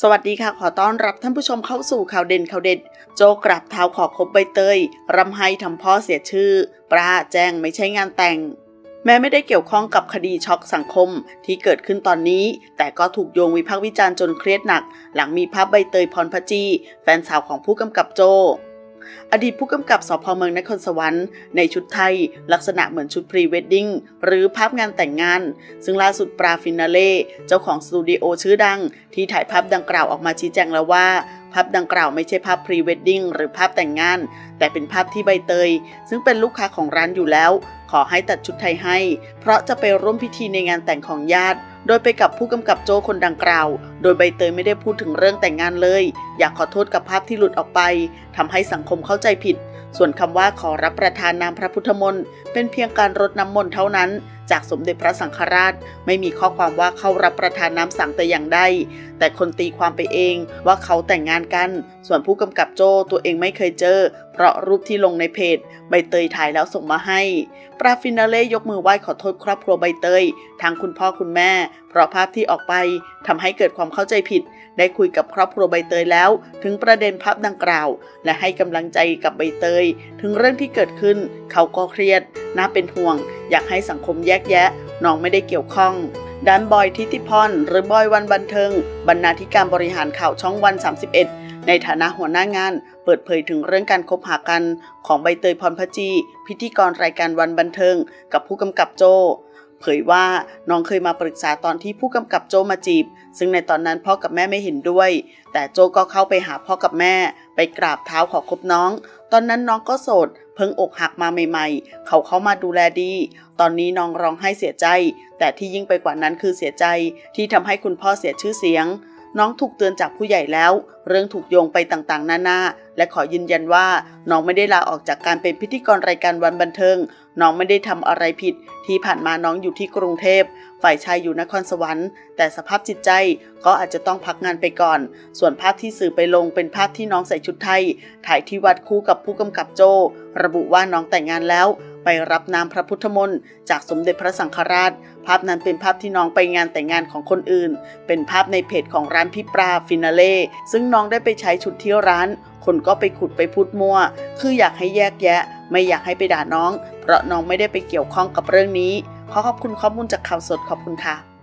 สวัสดีค่ะ ขอต้อนรับท่านผู้ชมเข้าสู่ข่าวเด่นข่าวเด็ด โจกราบเท้าขอคบใบเตยรำไห้ทำพ่อเสียชื่อปลาแจ้งไม่ใช่งานแต่ง แม้ไม่ได้เกี่ยวข้องกับคดีช็อกสังคมที่เกิดขึ้นตอนนี้ แต่ก็ถูกโยงวิพากษ์วิจารณ์จนเครียดหนัก หลังมีภาพใบเตยพรพจี แฟนสาวของผู้กำกับโจ อดีตผู้กำกับสพเมืองนครสวรรค์ในชุดไทย ลักษณะเหมือนชุดพรีเวดดิ้งหรือภาพงานแต่งงาน ซึ่งล่าสุดปราฟินาเล่ เจ้าของสตูดิโอชื่อดัง ที่ถ่ายภาพดังกล่าวออกมาชี้แจงแล้วว่าภาพดังกล่าวไม่ใช่ภาพพรีเวดดิ้งหรือภาพแต่งงาน แต่เป็นภาพที่ใบเตย ซึ่งเป็นลูกค้าของร้านอยู่แล้ว ขอให้ตัดชุดไทยให้ เพราะจะไปร่วมพิธีในงานแต่งของญาติ โดยไปกับผู้กำกับโจคนดังกล่าว โดยใบเตยไม่ได้พูดถึงเรื่องแต่งงานเลย อยากขอโทษกับภาพที่หลุดออกไปทำให้สังคมเข้าใจผิด ส่วนคำว่าขอรับประทานน้ำพระพุทธมนต์เป็นเพียงการรดน้ำมนต์เท่านั้น จากสมเด็จพระสังฆราช ไม่มีข้อความว่าเข้ารับประทานน้ำสังแต่อย่างใดแต่คนตีความไปเองว่าเขาแต่งงานกัน ส่วนผู้กำกับโจตัวเองไม่เคยเจอ เพราะรูปที่ลงในเพจใบเตยถ่ายแล้วส่งมาให้ ปราฟินาเล่ยกมือไหว้ขอโทษครอบครัวใบเตยทั้งคุณพ่อคุณแม่ เพราะภาพที่ออกไปทำให้เกิดความเข้าใจผิด ได้คุยกับครอบครัวใบเตยแล้ว ถึงประเด็นภาพดังกล่าว และให้กำลังใจกับใบเตย ถึงเรื่องที่เกิดขึ้น เขาก็เครียด น่าเป็นห่วง อยากให้สังคมแยกแยะน้องไม่ได้เกี่ยวข้องด้านบอยทิติพรหรือบอยวันบันเทิง บรรณาธิการบริหารข่าวช่องวัน 31 ในฐานะหัวหน้างานเปิดเผยถึงเรื่องการคบหากันของใบเตยพรพจี พิธีกรรายการวันบันเทิง กับผู้กำกับโจเผยว่าน้องเคยมาปรึกษาตอนที่ผู้กำกับโจมาจีบ ซึ่งในตอนนั้นพ่อกับแม่ไม่เห็นด้วย แต่โจก็เข้าไปหาพ่อกับแม่ ไปกราบเท้าขอคบน้อง ตอนนั้นน้องก็โสด เพิ่งอกหักมาใหม่ๆ เขาเข้ามาดูแลดี ตอนนี้น้องร้องไห้เสียใจ แต่ที่ยิ่งไปกว่านั้นคือเสียใจที่ทำให้คุณพ่อเสียชื่อเสียง น้องถูกเตือนจากผู้ใหญ่แล้ว เรื่องถูกโยงไปต่างๆ นานา และขอยืนยันว่า น้องไม่ได้ลาออกจากการเป็นพิธีกรรายการวันบันเทิง น้องไม่ได้ทำอะไรผิด ที่ผ่านมาน้องอยู่ที่กรุงเทพ ฝ่ายชายอยู่นครสวรรค์ แต่สภาพจิตใจก็อาจจะต้องพักงานไปก่อน ส่วนภาพที่สื่อไปลงเป็นภาพที่น้องใส่ชุดไทย ถ่ายที่วัดคู่กับผู้กำกับโจ ระบุว่าน้องแต่งงานแล้ว ไปรับน้ำพระพุทธมนต์จากสมเด็จพระสังฆราช ภาพนั้นเป็นภาพที่น้องไปงานแต่งงานของคนอื่น เป็นภาพในเพจของร้านพิปราฟินาเล่ซึ่งน้องได้ไปใช้ชุดที่ร้าน คนก็ไปขุดไปพูดมั่ว คืออยากให้แยกแยะ ไม่อยากให้ไปด่าน้อง เพราะน้องไม่ได้ไปเกี่ยวข้องกับเรื่องนี้ ขอขอบคุณข้อมูลจากข่าวสดขอบคุณค่ะ